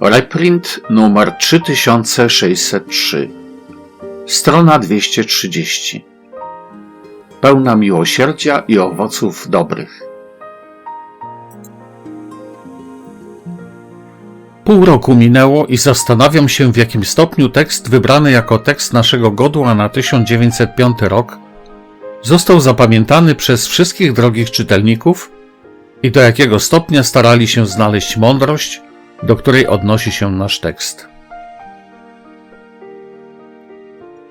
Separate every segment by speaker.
Speaker 1: Reprint numer 3603 Strona 230 Pełna miłosierdzia i owoców dobrych. Pół roku minęło i zastanawiam się, w jakim stopniu tekst wybrany jako tekst naszego godła na 1905 rok został zapamiętany przez wszystkich drogich czytelników i do jakiego stopnia starali się znaleźć mądrość, do której odnosi się nasz tekst.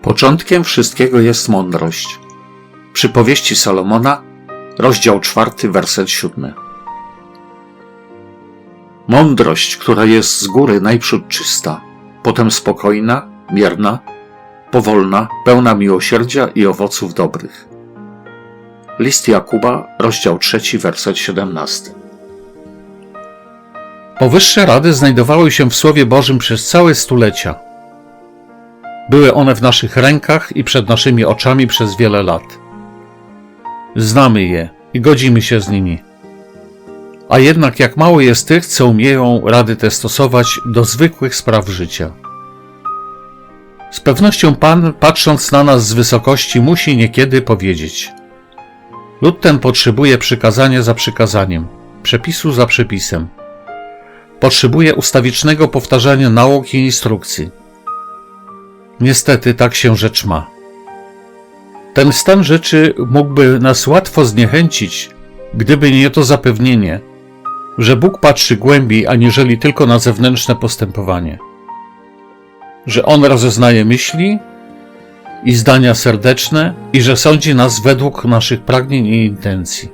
Speaker 1: Początkiem wszystkiego jest mądrość. Przypowieści Salomona, rozdział czwarty, werset siódmy. Mądrość, która jest z góry najprzód czysta, potem spokojna, mierna, powolna, pełna miłosierdzia i owoców dobrych. List Jakuba, rozdział trzeci, werset siedemnasty. Powyższe rady znajdowały się w Słowie Bożym przez całe stulecia. Były one w naszych rękach i przed naszymi oczami przez wiele lat. Znamy je i godzimy się z nimi. A jednak jak mało jest tych, co umieją rady te stosować do zwykłych spraw życia. Z pewnością Pan, patrząc na nas z wysokości, musi niekiedy powiedzieć: Lud ten potrzebuje przykazania za przykazaniem, przepisu za przepisem. Potrzebuje ustawicznego powtarzania nauk i instrukcji. Niestety tak się rzecz ma. Ten stan rzeczy mógłby nas łatwo zniechęcić, gdyby nie to zapewnienie, że Bóg patrzy głębiej aniżeli tylko na zewnętrzne postępowanie. Że On rozeznaje myśli i zdania serdeczne i że sądzi nas według naszych pragnień i intencji.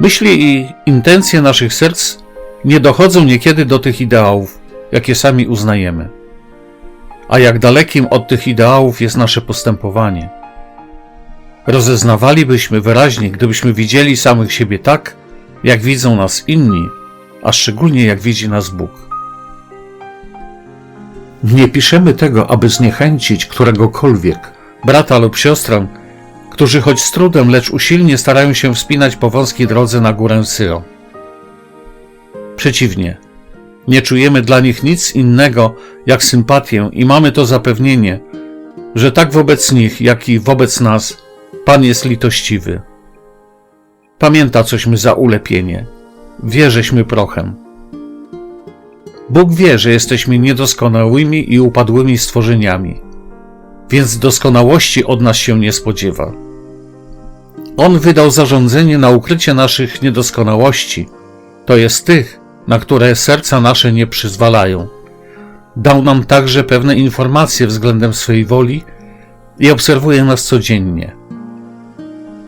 Speaker 1: Myśli i intencje naszych serc nie dochodzą niekiedy do tych ideałów, jakie sami uznajemy. A jak dalekim od tych ideałów jest nasze postępowanie. Rozeznawalibyśmy wyraźnie, gdybyśmy widzieli samych siebie tak, jak widzą nas inni, a szczególnie jak widzi nas Bóg. Nie piszemy tego, aby zniechęcić któregokolwiek, brata lub siostrę, którzy choć z trudem, lecz usilnie starają się wspinać po wąskiej drodze na górę Syro. Przeciwnie, nie czujemy dla nich nic innego jak sympatię i mamy to zapewnienie, że tak wobec nich, jak i wobec nas Pan jest litościwy. Pamięta cośmy za ulepienie. Wie, żeśmy prochem. Bóg wie, że jesteśmy niedoskonałymi i upadłymi stworzeniami, więc doskonałości od nas się nie spodziewa. On wydał zarządzenie na ukrycie naszych niedoskonałości, to jest tych, na które serca nasze nie przyzwalają. Dał nam także pewne informacje względem swojej woli i obserwuje nas codziennie.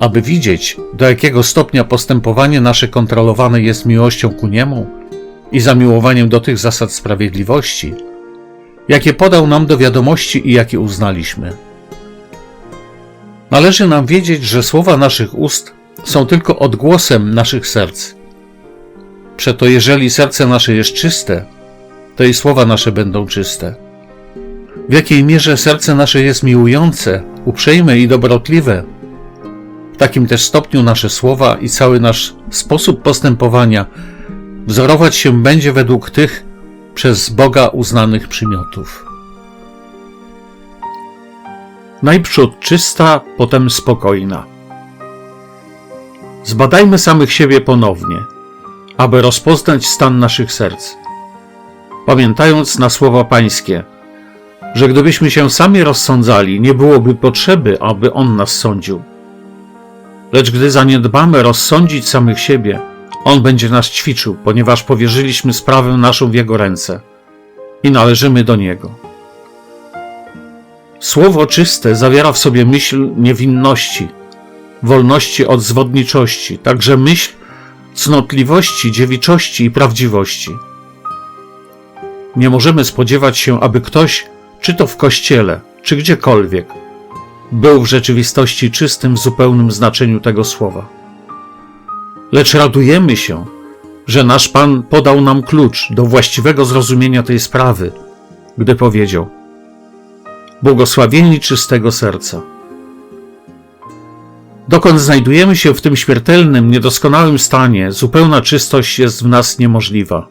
Speaker 1: Aby widzieć, do jakiego stopnia postępowanie nasze kontrolowane jest miłością ku niemu i zamiłowaniem do tych zasad sprawiedliwości, jakie podał nam do wiadomości i jakie uznaliśmy. Należy nam wiedzieć, że słowa naszych ust są tylko odgłosem naszych serc Przeto jeżeli serce nasze jest czyste, to i słowa nasze będą czyste. W jakiej mierze serce nasze jest miłujące, uprzejme i dobrotliwe, w takim też stopniu nasze słowa i cały nasz sposób postępowania wzorować się będzie według tych przez Boga uznanych przymiotów. Najprzód czysta, potem spokojna. Zbadajmy samych siebie ponownie – aby rozpoznać stan naszych serc. Pamiętając na słowa Pańskie, że gdybyśmy się sami rozsądzali, nie byłoby potrzeby, aby On nas sądził. Lecz gdy zaniedbamy rozsądzić samych siebie, On będzie nas ćwiczył, ponieważ powierzyliśmy sprawę naszą w Jego ręce i należymy do Niego. Słowo czyste zawiera w sobie myśl niewinności, wolności od zwodniczości, także myśl cnotliwości, dziewiczości i prawdziwości. Nie możemy spodziewać się, aby ktoś, czy to w kościele, czy gdziekolwiek, był w rzeczywistości czystym w zupełnym znaczeniu tego słowa. Lecz radujemy się, że nasz Pan podał nam klucz do właściwego zrozumienia tej sprawy, gdy powiedział: Błogosławieni czystego serca Dokąd znajdujemy się w tym śmiertelnym, niedoskonałym stanie, zupełna czystość jest w nas niemożliwa.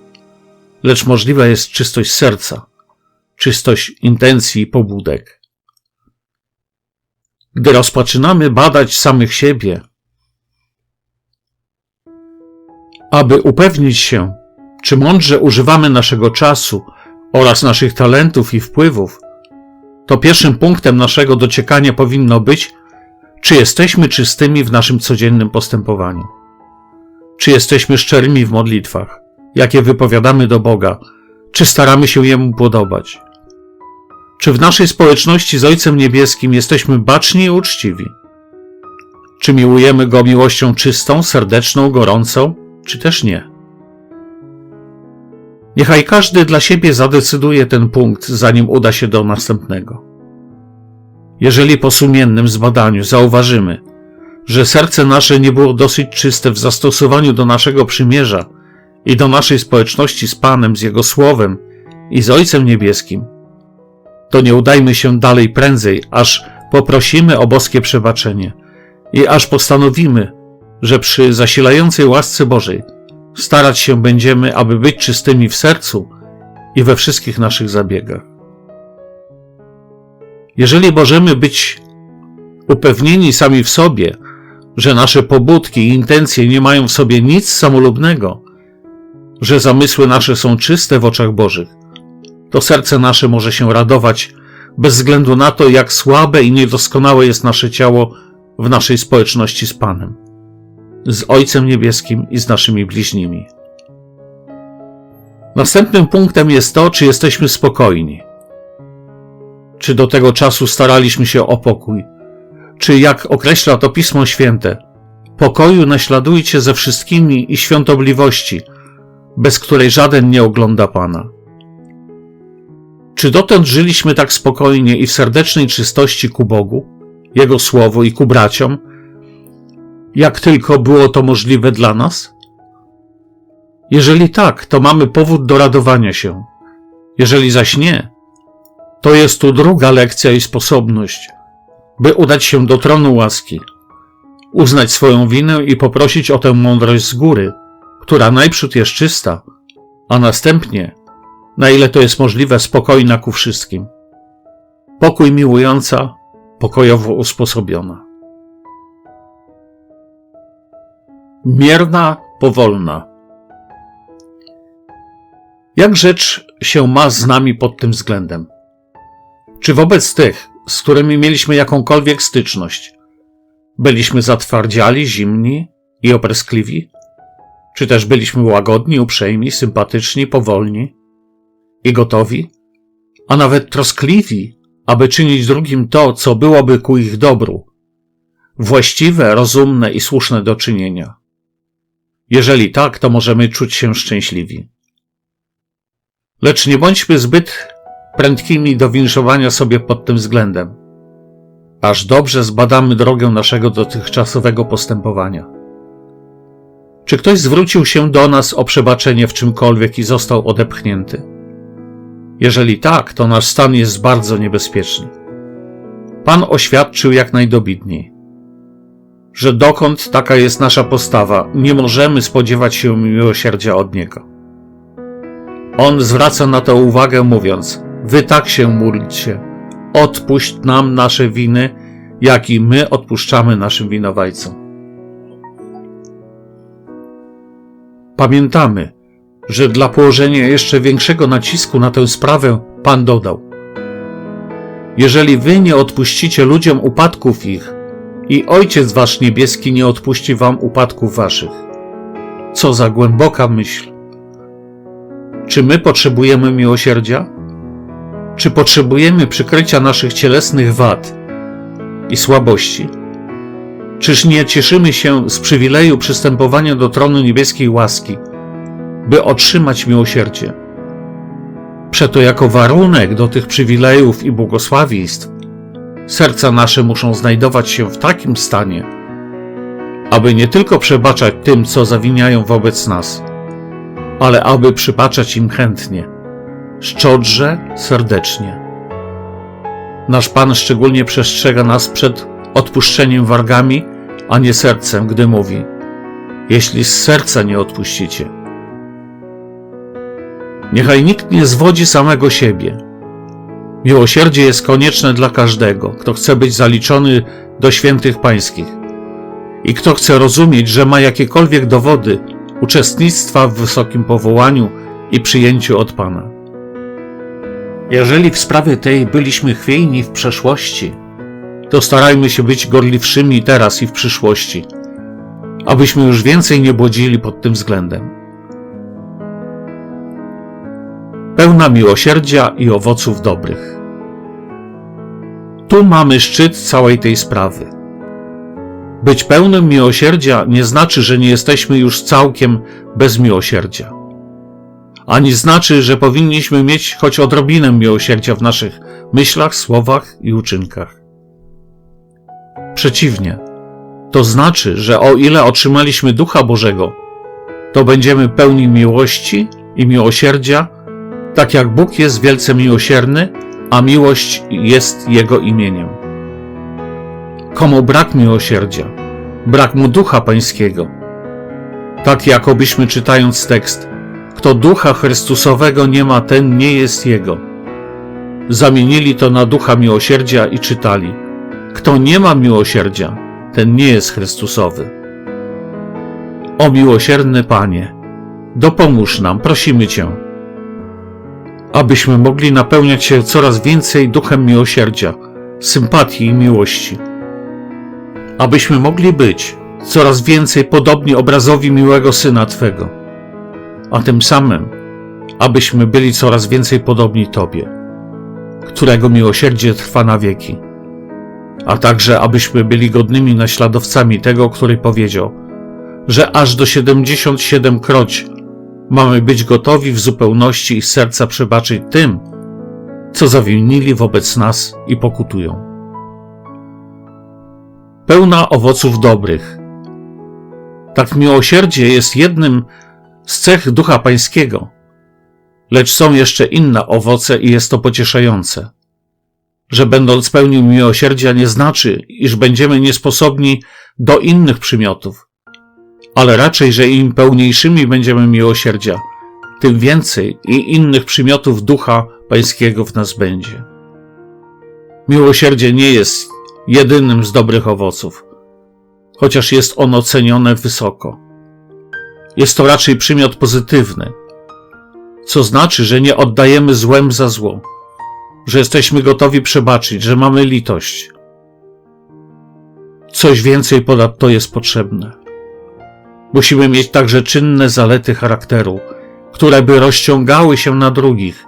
Speaker 1: lecz możliwa jest czystość serca, czystość intencji i pobudek. Gdy rozpoczynamy badać samych siebie, aby upewnić się, czy mądrze używamy naszego czasu oraz naszych talentów i wpływów, to pierwszym punktem naszego dociekania powinno być, czy jesteśmy czystymi w naszym codziennym postępowaniu. Czy jesteśmy szczerymi w modlitwach, jakie wypowiadamy do Boga, czy staramy się Jemu podobać. Czy w naszej społeczności z Ojcem Niebieskim jesteśmy baczni i uczciwi? Czy miłujemy Go miłością czystą, serdeczną, gorącą, czy też nie? Niechaj każdy dla siebie zadecyduje ten punkt, zanim uda się do następnego. Jeżeli po sumiennym zbadaniu zauważymy, że serce nasze nie było dosyć czyste w zastosowaniu do naszego przymierza i do naszej społeczności z Panem, z Jego Słowem i z Ojcem Niebieskim, to nie udajmy się dalej prędzej, aż poprosimy o boskie przebaczenie i aż postanowimy, że przy zasilającej łasce Bożej starać się będziemy, aby być czystymi w sercu i we wszystkich naszych zabiegach. Jeżeli możemy być upewnieni sami w sobie, że nasze pobudki i intencje nie mają w sobie nic samolubnego, że zamysły nasze są czyste w oczach Bożych, to serce nasze może się radować bez względu na to, jak słabe i niedoskonałe jest nasze ciało w naszej społeczności z Panem, z Ojcem Niebieskim i z naszymi bliźnimi. Następnym punktem jest to, czy jesteśmy spokojni. Czy do tego czasu staraliśmy się o pokój? Czy jak określa to Pismo Święte, pokoju naśladujcie ze wszystkimi i świątobliwości, bez której żaden nie ogląda Pana. Czy dotąd żyliśmy tak spokojnie i w serdecznej czystości ku Bogu, Jego Słowu i ku braciom, jak tylko było to możliwe dla nas? Jeżeli tak, to mamy powód do radowania się. Jeżeli zaś nie, to jest tu druga lekcja i sposobność, by udać się do tronu łaski, uznać swoją winę i poprosić o tę mądrość z góry, która najprzód jest czysta, a następnie, na ile to jest możliwe, spokojna ku wszystkim. Pokój miłująca, pokojowo usposobiona. Mierna, powolna. Jak rzecz się ma z nami pod tym względem? Czy wobec tych, z którymi mieliśmy jakąkolwiek styczność, byliśmy zatwardziali, zimni i opryskliwi? Czy też byliśmy łagodni, uprzejmi, sympatyczni, powolni i gotowi, a nawet troskliwi, aby czynić drugim to, co byłoby ku ich dobru, właściwe, rozumne i słuszne do czynienia? Jeżeli tak, to możemy czuć się szczęśliwi. Lecz nie bądźmy zbyt prędkimi do winszowania sobie pod tym względem, aż dobrze zbadamy drogę naszego dotychczasowego postępowania. Czy ktoś zwrócił się do nas o przebaczenie w czymkolwiek i został odepchnięty? Jeżeli tak, to nasz stan jest bardzo niebezpieczny. Pan oświadczył jak najdobitniej, że dokąd taka jest nasza postawa, nie możemy spodziewać się miłosierdzia od Niego. On zwraca na to uwagę, mówiąc: Wy tak się módlcie, odpuść nam nasze winy, jak i my odpuszczamy naszym winowajcom. Pamiętamy, że dla położenia jeszcze większego nacisku na tę sprawę Pan dodał: Jeżeli wy nie odpuścicie ludziom upadków ich, i Ojciec Wasz Niebieski nie odpuści Wam upadków Waszych. Co za głęboka myśl. Czy my potrzebujemy miłosierdzia? Czy potrzebujemy przykrycia naszych cielesnych wad i słabości? Czyż nie cieszymy się z przywileju przystępowania do tronu niebieskiej łaski, by otrzymać miłosierdzie? Przeto jako warunek do tych przywilejów i błogosławieństw serca nasze muszą znajdować się w takim stanie, aby nie tylko przebaczać tym, co zawiniają wobec nas, ale aby przybaczać im chętnie, szczodrze, serdecznie. Nasz Pan szczególnie przestrzega nas przed odpuszczeniem wargami, a nie sercem, gdy mówi: Jeśli z serca nie odpuścicie. Niechaj nikt nie zwodzi samego siebie. Miłosierdzie jest konieczne dla każdego, kto chce być zaliczony do świętych pańskich i kto chce rozumieć, że ma jakiekolwiek dowody uczestnictwa w wysokim powołaniu i przyjęciu od Pana. Jeżeli w sprawie tej byliśmy chwiejni w przeszłości, to starajmy się być gorliwszymi teraz i w przyszłości, abyśmy już więcej nie błodzili pod tym względem. Pełna miłosierdzia i owoców dobrych. Tu mamy szczyt całej tej sprawy. Być pełnym miłosierdzia nie znaczy, że nie jesteśmy już całkiem bez miłosierdzia. Ani znaczy, że powinniśmy mieć choć odrobinę miłosierdzia w naszych myślach, słowach i uczynkach. Przeciwnie, to znaczy, że o ile otrzymaliśmy Ducha Bożego, to będziemy pełni miłości i miłosierdzia, tak jak Bóg jest wielce miłosierny, a miłość jest Jego imieniem. Komu brak miłosierdzia, brak mu Ducha Pańskiego. Tak jakobyśmy czytając tekst, kto Ducha Chrystusowego nie ma, ten nie jest Jego. Zamienili to na Ducha Miłosierdzia i czytali, kto nie ma miłosierdzia, ten nie jest Chrystusowy. O miłosierny Panie, dopomóż nam, prosimy Cię, abyśmy mogli napełniać się coraz więcej duchem miłosierdzia, sympatii i miłości. Abyśmy mogli być coraz więcej podobni obrazowi miłego Syna Twego, a tym samym, abyśmy byli coraz więcej podobni Tobie, którego miłosierdzie trwa na wieki a także abyśmy byli godnymi naśladowcami tego, który powiedział, że aż do 77 kroć mamy być gotowi w zupełności i serca przebaczyć tym, co zawinili wobec nas i pokutują. Pełna owoców dobrych. Tak miłosierdzie jest jednym z cech Ducha Pańskiego, lecz są jeszcze inne owoce i jest to pocieszające że będąc pełnią miłosierdzia nie znaczy, iż będziemy niesposobni do innych przymiotów, ale raczej, że im pełniejszymi będziemy miłosierdzia, tym więcej i innych przymiotów ducha pańskiego w nas będzie. Miłosierdzie nie jest jedynym z dobrych owoców, chociaż jest ono cenione wysoko. Jest to raczej przymiot pozytywny, co znaczy, że nie oddajemy złem za zło że jesteśmy gotowi przebaczyć, że mamy litość. Coś więcej ponadto jest potrzebne. Musimy mieć także czynne zalety charakteru, które by rozciągały się na drugich,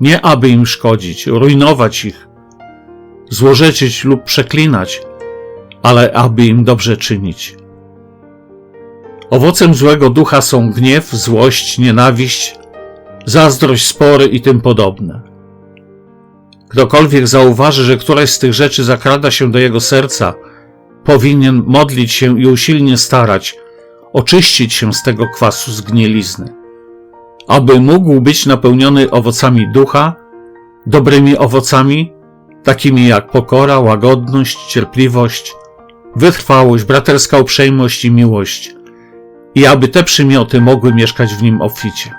Speaker 1: nie aby im szkodzić, rujnować ich, złorzeczyć lub przeklinać, ale aby im dobrze czynić. Owocem złego ducha są gniew, złość, nienawiść, zazdrość, spory i tym podobne. Ktokolwiek zauważy, że któraś z tych rzeczy zakrada się do jego serca, powinien modlić się i usilnie starać, oczyścić się z tego kwasu zgnielizny, aby mógł być napełniony owocami ducha, dobrymi owocami, takimi jak pokora, łagodność, cierpliwość, wytrwałość, braterska uprzejmość i miłość, i aby te przymioty mogły mieszkać w nim obficie.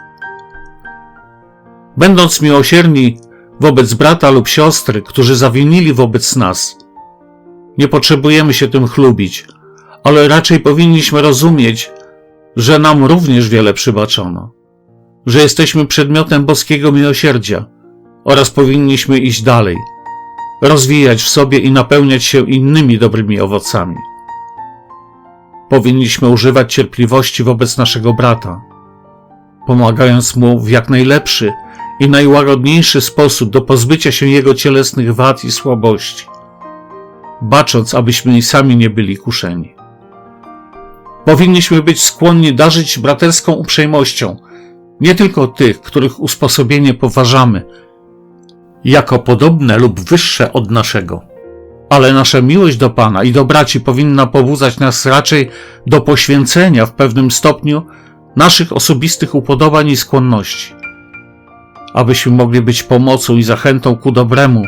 Speaker 1: Będąc miłosierni wobec brata lub siostry, którzy zawinili wobec nas. Nie potrzebujemy się tym chlubić, ale raczej powinniśmy rozumieć, że nam również wiele przybaczono, że jesteśmy przedmiotem boskiego miłosierdzia oraz powinniśmy iść dalej, rozwijać w sobie i napełniać się innymi dobrymi owocami. Powinniśmy używać cierpliwości wobec naszego brata, pomagając mu w jak najlepszy i najłagodniejszy sposób do pozbycia się jego cielesnych wad i słabości, bacząc, abyśmy i sami nie byli kuszeni. Powinniśmy być skłonni darzyć braterską uprzejmością nie tylko tych, których usposobienie poważamy jako podobne lub wyższe od naszego, ale nasza miłość do Pana i do braci powinna pobudzać nas raczej do poświęcenia w pewnym stopniu naszych osobistych upodobań i skłonności abyśmy mogli być pomocą i zachętą ku dobremu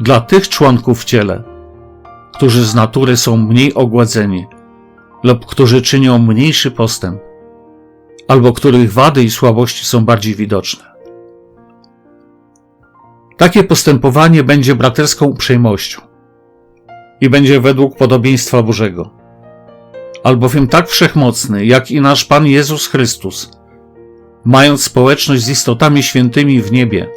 Speaker 1: dla tych członków w ciele, którzy z natury są mniej ogładzeni lub którzy czynią mniejszy postęp, albo których wady i słabości są bardziej widoczne. Takie postępowanie będzie braterską uprzejmością i będzie według podobieństwa Bożego. Albowiem tak wszechmocny, jak i nasz Pan Jezus Chrystus, mając społeczność z istotami świętymi w niebie,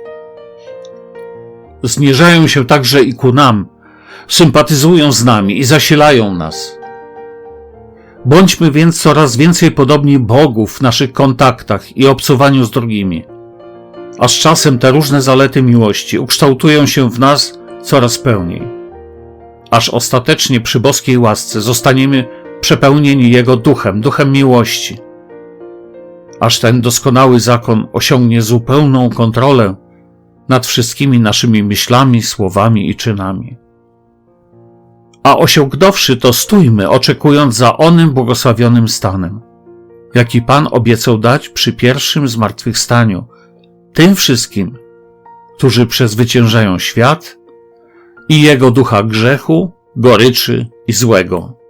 Speaker 1: zmierzają się także i ku nam, sympatyzują z nami i zasilają nas. Bądźmy więc coraz więcej podobni Bogu w naszych kontaktach i obcowaniu z drugimi, a z czasem te różne zalety miłości ukształtują się w nas coraz pełniej, aż ostatecznie przy boskiej łasce zostaniemy przepełnieni Jego duchem, duchem miłości, aż ten doskonały zakon osiągnie zupełną kontrolę nad wszystkimi naszymi myślami, słowami i czynami. A osiągnąwszy to, stójmy, oczekując za onym błogosławionym stanem, jaki Pan obiecał dać przy pierwszym zmartwychwstaniu tym wszystkim, którzy przezwyciężają świat i jego ducha grzechu, goryczy i złego.